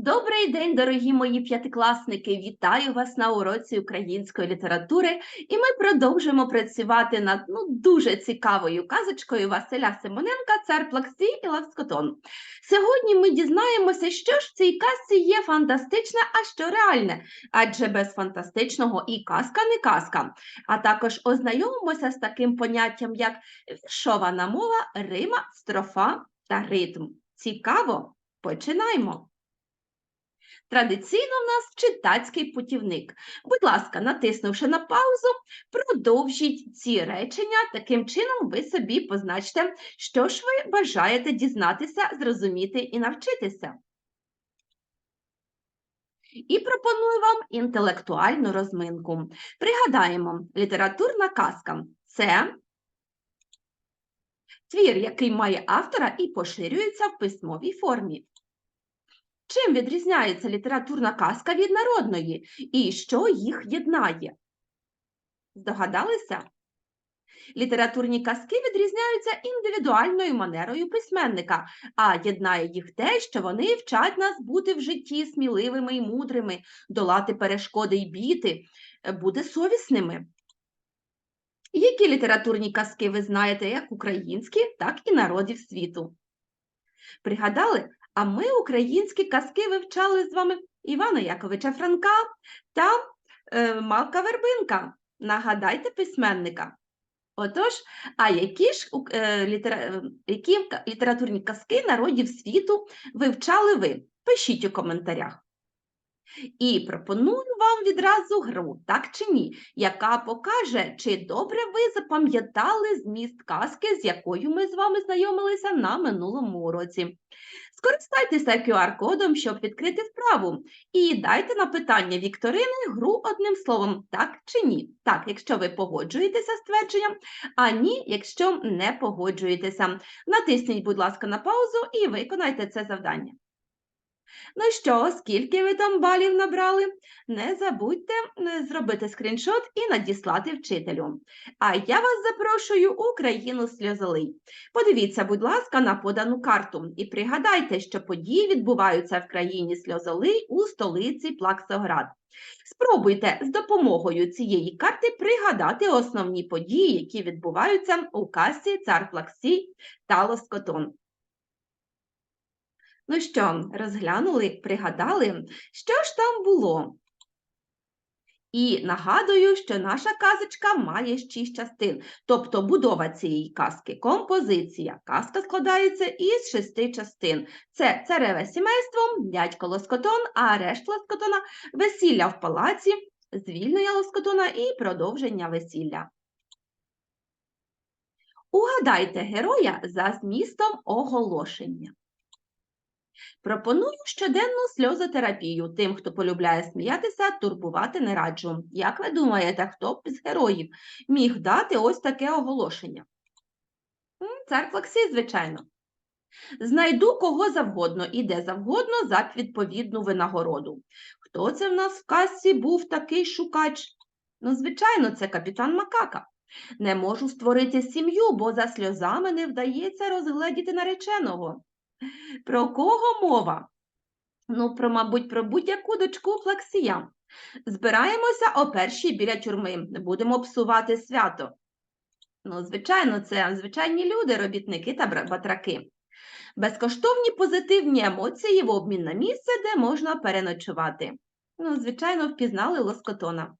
Добрий день, дорогі мої п'ятикласники! Вітаю вас на уроці української літератури. І ми продовжуємо працювати над ну, дуже цікавою казочкою Василя Симоненка Цар Плаксій і Лавскотон. Сьогодні ми дізнаємося, що ж в цій казці є фантастичне, а що реальне, адже без фантастичного і казка не казка. А також ознайомимося з таким поняттям, як віршована мова, рима, строфа та ритм. Цікаво! Починаємо! Традиційно в нас читацький путівник. Будь ласка, натиснувши на паузу, продовжіть ці речення. Таким чином ви собі позначте, що ж ви бажаєте дізнатися, зрозуміти і навчитися. І пропоную вам інтелектуальну розминку. Пригадаємо, літературна казка це твір, який має автора і поширюється в письмовій формі. Чим відрізняється літературна казка від народної і що їх єднає? Здогадалися? Літературні казки відрізняються індивідуальною манерою письменника, а єднає їх те, що вони вчать нас бути в житті сміливими і мудрими, долати перешкоди й біти, е, бути совісними. Які літературні казки ви знаєте як українські, так і народів світу? Пригадали? А ми українські казки вивчали з вами Івана Яковича Франка та е, Малка Вербинка. Нагадайте письменника. Отож, а які ж е, літера, е, які літературні казки народів світу вивчали ви? Пишіть у коментарях. І пропоную вам відразу гру, так чи ні, яка покаже, чи добре ви запам'ятали зміст казки, з якою ми з вами знайомилися на минулому уроці. Скористайтеся QR-кодом, щоб відкрити вправу, і дайте на питання Вікторини гру одним словом, так чи ні. Так, якщо ви погоджуєтеся з твердженням, а ні, якщо не погоджуєтеся. Натисніть, будь ласка, на паузу і виконайте це завдання. Ну що, скільки ви там балів набрали? Не забудьте зробити скріншот і надіслати вчителю. А я вас запрошую у країну сльозолий. Подивіться, будь ласка, на подану карту і пригадайте, що події відбуваються в країні сльозолий у столиці Плаксоград. Спробуйте з допомогою цієї карти пригадати основні події, які відбуваються у касі Цар Плаксій та Лоскотон. Ну що, розглянули, пригадали, що ж там було? І нагадую, що наша казочка має шість частин, тобто будова цієї казки, композиція. Казка складається із шести частин. Це цареве сімейство, дядько Лоскотон, а решта Лоскотона – весілля в палаці, звільнення Лоскотона і продовження весілля. Угадайте героя за змістом оголошення. Пропоную щоденну сльозотерапію тим, хто полюбляє сміятися, турбувати не раджу. Як ви думаєте, хто б з героїв міг дати ось таке оголошення? Цар Плаксій, звичайно. Знайду кого завгодно і де завгодно за відповідну винагороду. Хто це в нас в касі був такий шукач? Ну, звичайно, це капітан Макака. Не можу створити сім'ю, бо за сльозами не вдається розгледіти нареченого. Про кого мова? Ну, про, мабуть, про будь-яку дочку Флаксія. Збираємося о першій біля тюрми, будемо псувати свято. Ну, звичайно, це звичайні люди, робітники та батраки. Безкоштовні позитивні емоції в обмін на місце, де можна переночувати. Ну, звичайно, впізнали лоскотона.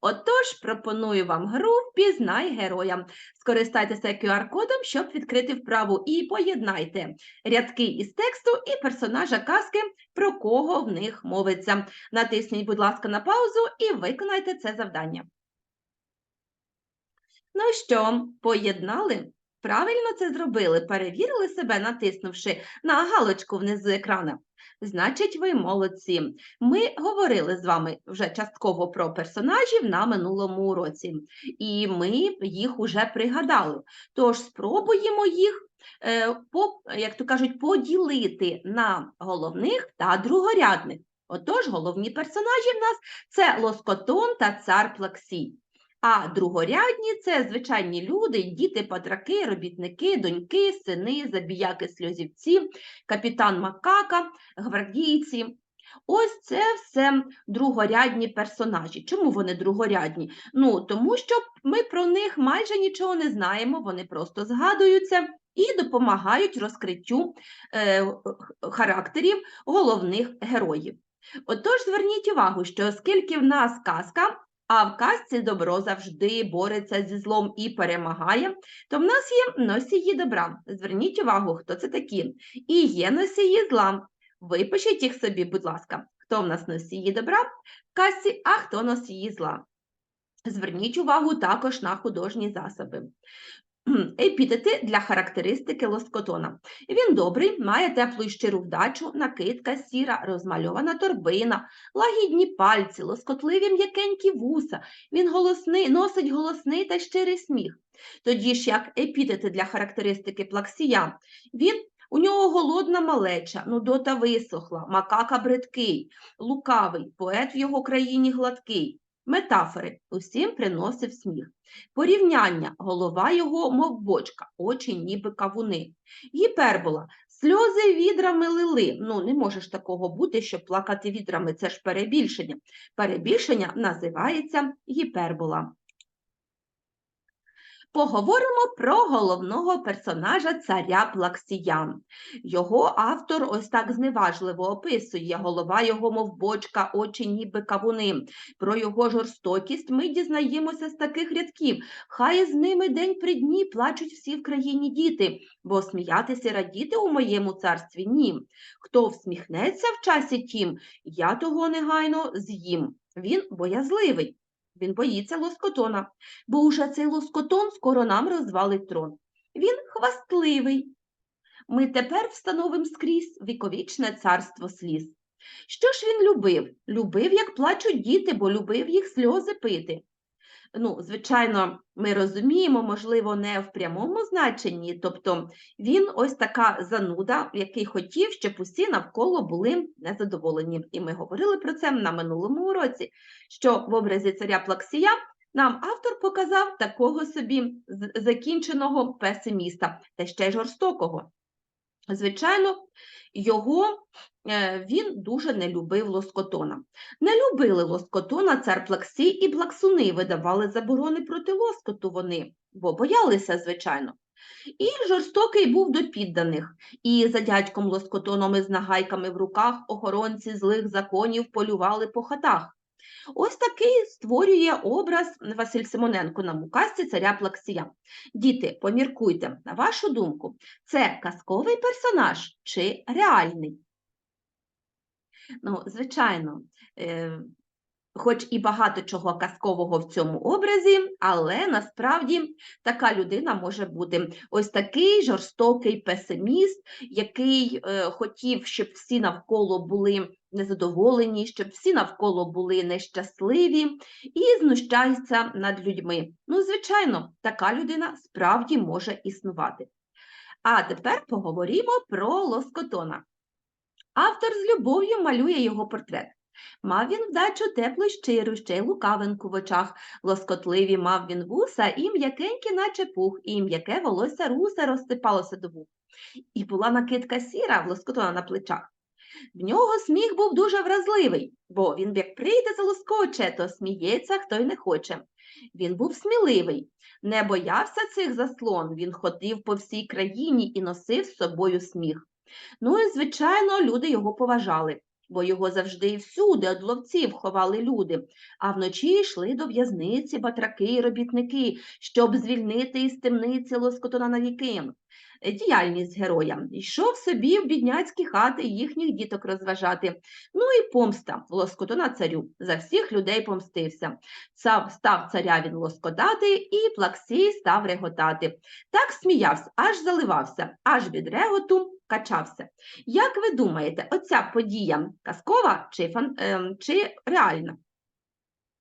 Отож, пропоную вам гру Впізнай героя. Скористайтеся QR-кодом, щоб відкрити вправу, і поєднайте рядки із тексту і персонажа казки, про кого в них мовиться. Натисніть, будь ласка, на паузу і виконайте це завдання. Ну що, поєднали? Правильно це зробили, перевірили себе, натиснувши на галочку внизу екрана. Значить, ви молодці. Ми говорили з вами вже частково про персонажів на минулому уроці, і ми їх уже пригадали. Тож спробуємо їх, е, як то кажуть, поділити на головних та другорядних. Отож, головні персонажі в нас це Лоскотон та цар Плаксій. А другорядні це звичайні люди, діти, патраки, робітники, доньки, сини, забіяки, сльозівці, капітан Макака, гвардійці. Ось це все другорядні персонажі. Чому вони другорядні? Ну, тому що ми про них майже нічого не знаємо, вони просто згадуються і допомагають розкриттю е, характерів головних героїв. Отож, зверніть увагу, що оскільки в нас казка, а в казці добро завжди бореться зі злом і перемагає, то в нас є носії добра. Зверніть увагу, хто це такі. І є носії зла. Випишіть їх собі, будь ласка, хто в нас носії добра в казці, а хто носії зла. Зверніть увагу також на художні засоби. Епітети для характеристики лоскотона. Він добрий, має теплу і щиру вдачу, накидка сіра, розмальована торбина, лагідні пальці, лоскотливі м'якенькі вуса. Він голосний, носить голосний та щирий сміх. Тоді ж як епітети для характеристики плаксія. Він у нього голодна малеча, нудота висохла, макака бридкий, лукавий, поет в його країні гладкий. Метафори усім приносив сміх. Порівняння голова його, мов бочка, очі ніби кавуни. Гіпербола сльози відрами лили. Ну, не може ж такого бути, щоб плакати відрами, це ж перебільшення. Перебільшення називається гіпербола. Поговоримо про головного персонажа царя Плаксія. Його автор ось так зневажливо описує голова його, мов бочка, очі ніби кавуни. Про його жорстокість ми дізнаємося з таких рядків. Хай з ними день при дні плачуть всі в країні діти, бо сміятися радіти у моєму царстві ні. Хто всміхнеться в часі тім, я того негайно з'їм. Він боязливий. Він боїться лоскотона, бо уже цей лоскотон скоро нам розвалить трон. Він хвастливий. Ми тепер встановимо скрізь віковічне царство сліз. Що ж він любив? Любив, як плачуть діти, бо любив їх сльози пити. Ну, звичайно, ми розуміємо, можливо, не в прямому значенні, тобто він ось така зануда, який хотів, щоб усі навколо були незадоволені. І ми говорили про це на минулому уроці, що в образі царя Плаксія нам автор показав такого собі закінченого песиміста, та ще й жорстокого. Звичайно, його е, він дуже не любив лоскотона. Не любили лоскотона цар Плаксій і плаксуни, видавали заборони проти лоскоту вони, бо боялися, звичайно. І жорстокий був до підданих, і за дядьком лоскотоном із нагайками в руках охоронці злих законів полювали по хатах. Ось такий створює образ Василь Симоненко на мукасці царя Плаксія. Діти, поміркуйте, на вашу думку, це казковий персонаж чи реальний? Ну, звичайно, е, хоч і багато чого казкового в цьому образі, але насправді така людина може бути ось такий жорстокий песиміст, який е, хотів, щоб всі навколо були незадоволені, щоб всі навколо були нещасливі і знущається над людьми. Ну, звичайно, така людина справді може існувати. А тепер поговоримо про лоскотона. Автор з любов'ю малює його портрет. Мав він вдачу теплу й щиру, ще й лукавинку в очах. Лоскотливі мав він вуса, і м'якенькі, наче пух, і м'яке волосся русе розсипалося до вух. І була накидка сіра в лоскотона на плечах. В нього сміх був дуже вразливий, бо він як прийде залоскоче, то сміється, хто й не хоче. Він був сміливий, не боявся цих заслон, він ходив по всій країні і носив з собою сміх. Ну і, звичайно, люди його поважали, бо його завжди і всюди од ловців ховали люди, а вночі йшли до в'язниці батраки й робітники, щоб звільнити із темниці лоскотона навіки. Е, Діяльність героя йшов собі в бідняцькі хати їхніх діток розважати. Ну і помста лоскотона царю за всіх людей помстився. Цав став царя він лоскотати, і плаксій став реготати. Так сміявся, аж заливався, аж від реготу качався. Як ви думаєте, оця подія казкова чи, фан... ем, чи реальна?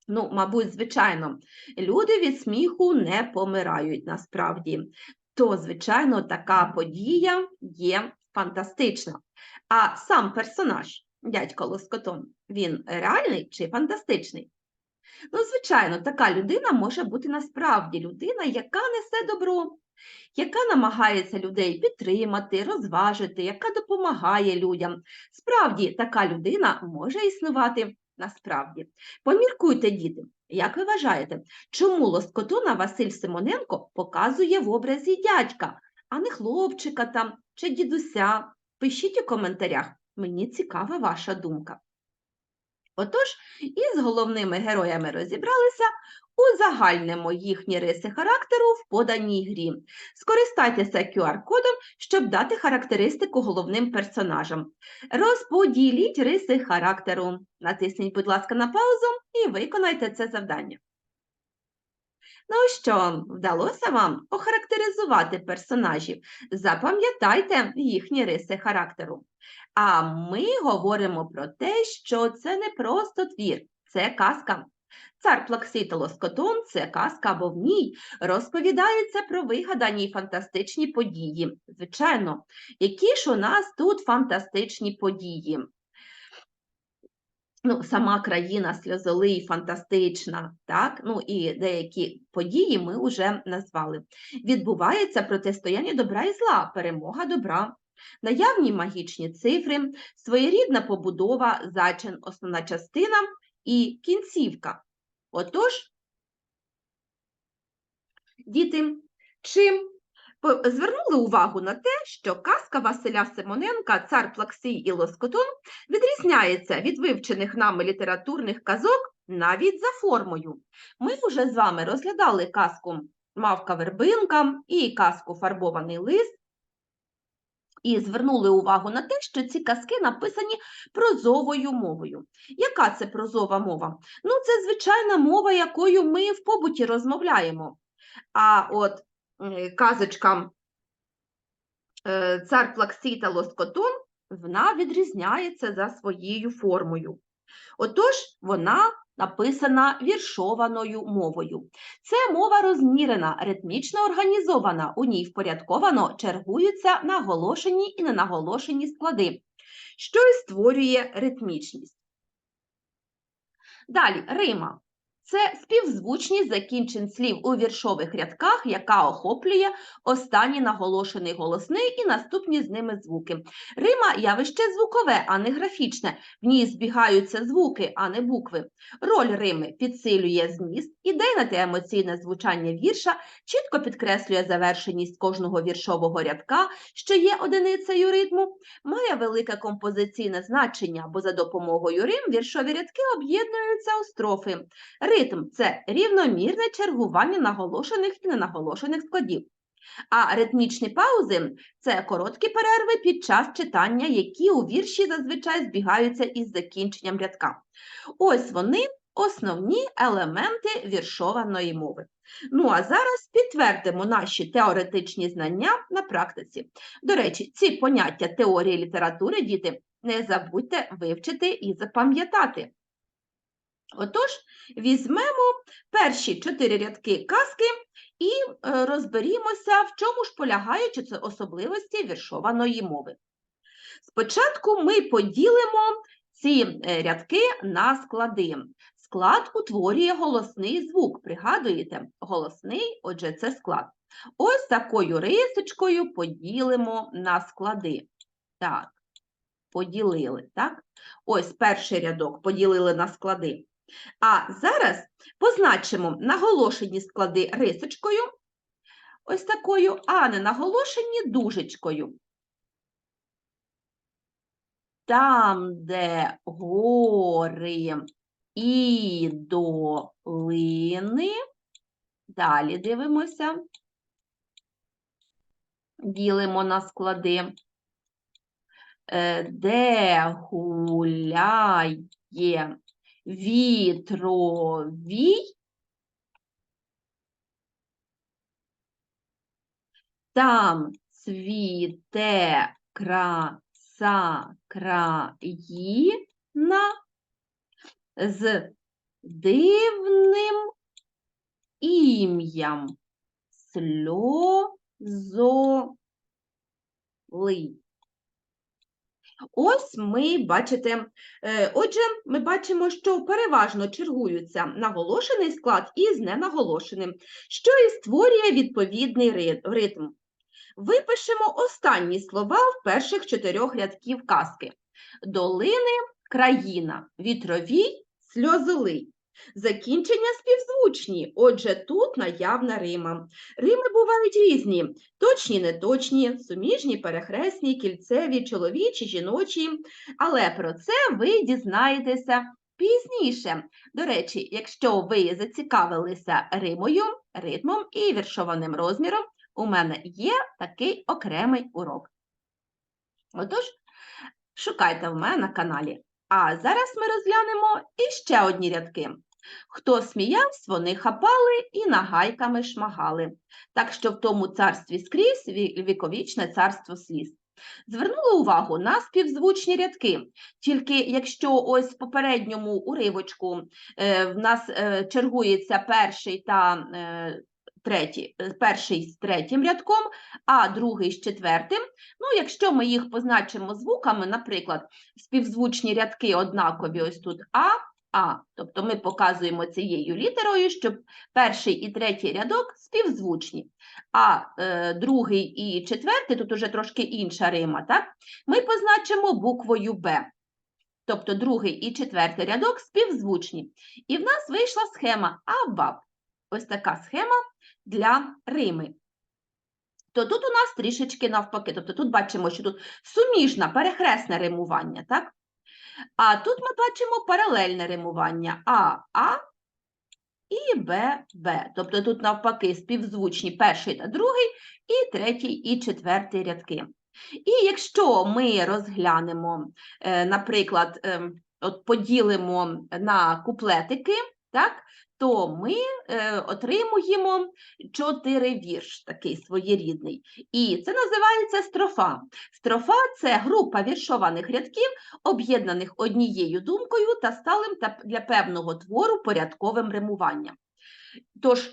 Ну, мабуть, звичайно, люди від сміху не помирають насправді. То, звичайно, така подія є фантастична. А сам персонаж, дядько Лоскотон, він реальний чи фантастичний? Ну, звичайно, така людина може бути насправді людина, яка несе добро, яка намагається людей підтримати, розважити, яка допомагає людям. Справді, така людина може існувати насправді. Поміркуйте, діти, як ви вважаєте, чому лоскотуна Василь Симоненко показує в образі дядька, а не хлопчика там чи дідуся? Пишіть у коментарях, мені цікава ваша думка. Отож, із головними героями розібралися, узагальнимо їхні риси характеру в поданій грі. Скористайтеся QR-кодом, щоб дати характеристику головним персонажам. Розподіліть риси характеру. Натисніть, будь ласка, на паузу і виконайте це завдання. Ну що, вдалося вам охарактеризувати персонажів? Запам'ятайте їхні риси характеру. А ми говоримо про те, що це не просто твір, це казка. Цар Плаксій та – це казка, бо в ній розповідається про вигадані фантастичні події. Звичайно, які ж у нас тут фантастичні події? Ну, сама країна сльозолий, фантастична, так? Ну і деякі події ми вже назвали. Відбувається протистояння добра і зла, перемога добра, наявні магічні цифри, своєрідна побудова, зачин, основна частина і кінцівка. Отож, діти, чим звернули увагу на те, що казка Василя Симоненка «Цар Плаксій і Лоскотун» відрізняється від вивчених нами літературних казок навіть за формою. Ми вже з вами розглядали казку Мавка Вербинка і казку Фарбований лист. І звернули увагу на те, що ці казки написані прозовою мовою. Яка це прозова мова? Ну, це звичайна мова, якою ми в побуті розмовляємо. А от казочка е, Цар Плаксій та Лоскотон, вона відрізняється за своєю формою. Отож, вона написана віршованою мовою. Це мова розмірена, ритмічно організована, у ній впорядковано чергуються наголошені і ненаголошені склади, що і створює ритмічність. Далі Рима. Це співзвучність закінчень слів у віршових рядках, яка охоплює останній наголошений голосний і наступні з ними звуки. Рима явище звукове, а не графічне. В ній збігаються звуки, а не букви. Роль Рими підсилює зміст, ідейне та емоційне звучання вірша, чітко підкреслює завершеність кожного віршового рядка, що є одиницею ритму, має велике композиційне значення, бо за допомогою рим віршові рядки об'єднуються у строфи. Ритм це рівномірне чергування наголошених і ненаголошених складів. А ритмічні паузи це короткі перерви під час читання, які у вірші зазвичай збігаються із закінченням рядка. Ось вони основні елементи віршованої мови. Ну а зараз підтвердимо наші теоретичні знання на практиці. До речі, ці поняття теорії літератури, діти, не забудьте вивчити і запам'ятати. Отож, візьмемо перші чотири рядки казки і е, розберімося, в чому ж полягають особливості віршованої мови. Спочатку ми поділимо ці е, рядки на склади. Склад утворює голосний звук. Пригадуєте, голосний, отже, це склад. Ось такою рисочкою поділимо на склади. Так, поділили, так? Ось перший рядок поділили на склади. А зараз позначимо наголошені склади рисочкою, ось такою, а не наголошені дужечкою. Там, де гори і долини, далі дивимося, ділимо на склади, Е, де гуляє вітровій, там цвіте краса країна з дивним ім'ям. Сльозолий. Ось ми бачите, е, отже, ми бачимо, що переважно чергуються наголошений склад із ненаголошеним, що і створює відповідний ритм. Випишемо останні слова в перших чотирьох рядків казки. Долини, країна, вітровій, сльозолий. Закінчення співзвучні, отже, тут наявна рима. Рими бувають різні: точні, неточні, суміжні, перехресні, кільцеві, чоловічі, жіночі. Але про це ви дізнаєтеся пізніше. До речі, якщо ви зацікавилися римою, ритмом і віршованим розміром, у мене є такий окремий урок. Отож, шукайте в мене на каналі. А зараз ми розглянемо іще одні рядки. Хто сміявсь, вони хапали і нагайками шмагали. Так що в тому царстві скрізь віковічне царство сліз. Звернули увагу на співзвучні рядки. Тільки якщо ось в попередньому уривочку е, в нас е, чергується перший та е, третій, е, перший з третім рядком, а другий з четвертим. Ну, якщо ми їх позначимо звуками, наприклад, співзвучні рядки однакові, ось тут А, А. Тобто ми показуємо цією літерою, щоб перший і третій рядок співзвучні, а е, другий і четвертий, тут уже трошки інша рима, так? Ми позначимо буквою Б. Тобто другий і четвертий рядок співзвучні. І в нас вийшла схема АБАП. Ось така схема для рими. То тут у нас трішечки навпаки. Тобто тут бачимо, що тут суміжне перехресне римування, так? А тут ми бачимо паралельне римування А, А і Б, Б. Тобто тут навпаки співзвучні перший та другий, і третій, і четвертий рядки. І якщо ми розглянемо, е, наприклад, ем, от поділимо на куплетики, так, то ми е, отримуємо чотири вірш, такий своєрідний. І це називається строфа. Строфа це група віршованих рядків, об'єднаних однією думкою та сталим та для певного твору порядковим римуванням. Тож,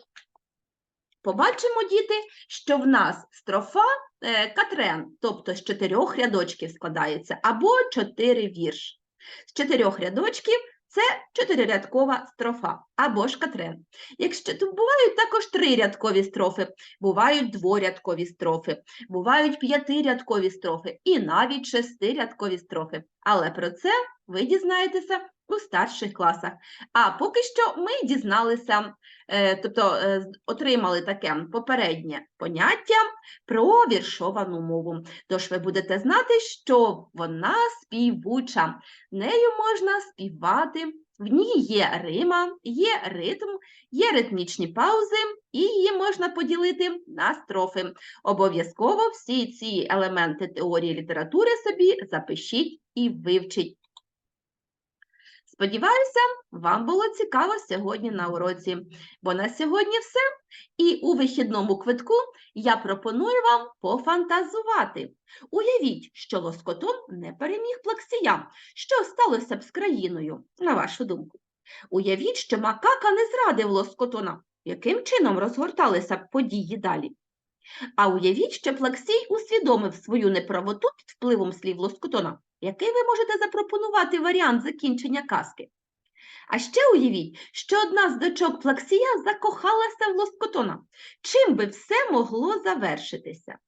побачимо, діти, що в нас строфа е, катрен, тобто з чотирьох рядочків складається, або чотири вірш. З чотирьох рядочків це чотирирядкова строфа, або ж катрен. Якщо то бувають також трирядкові строфи, бувають дворядкові строфи, бувають п'ятирядкові строфи і навіть шестирядкові строфи. Але про це ви дізнаєтеся у старших класах. А поки що ми дізналися, е, тобто е, отримали таке попереднє поняття про віршовану мову. Тож ви будете знати, що вона співуча, нею можна співати. В ній є рима, є ритм, є ритмічні паузи, і її можна поділити на строфи. Обов'язково всі ці елементи теорії літератури собі запишіть і вивчіть. Сподіваюся, вам було цікаво сьогодні на уроці, бо на сьогодні все. І у вихідному квитку я пропоную вам пофантазувати. Уявіть, що лоскотон не переміг плаксія. Що сталося б з країною, на вашу думку? Уявіть, що макака не зрадив лоскотона. Яким чином розгорталися б події далі? А уявіть, що Плаксій усвідомив свою неправоту під впливом слів лоскотона. Який ви можете запропонувати варіант закінчення казки? А ще уявіть, що одна з дочок Плаксія закохалася в лоскотона. Чим би все могло завершитися?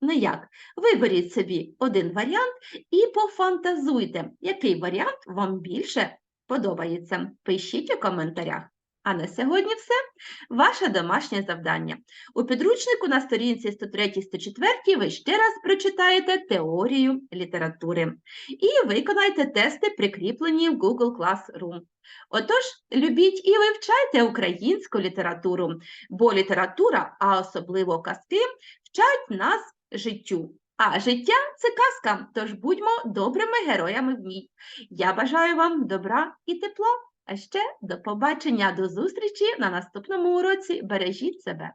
Ну як, виберіть собі один варіант і пофантазуйте, який варіант вам більше подобається. Пишіть у коментарях. А на сьогодні все. Ваше домашнє завдання. У підручнику на сторінці 103-104 ви ще раз прочитаєте теорію літератури і виконайте тести, прикріплені в Google Classroom. Отож, любіть і вивчайте українську літературу, бо література, а особливо казки, вчать нас життю. А життя це казка, тож будьмо добрими героями в ній. Я бажаю вам добра і тепла. А ще до побачення, до зустрічі на наступному уроці. Бережіть себе.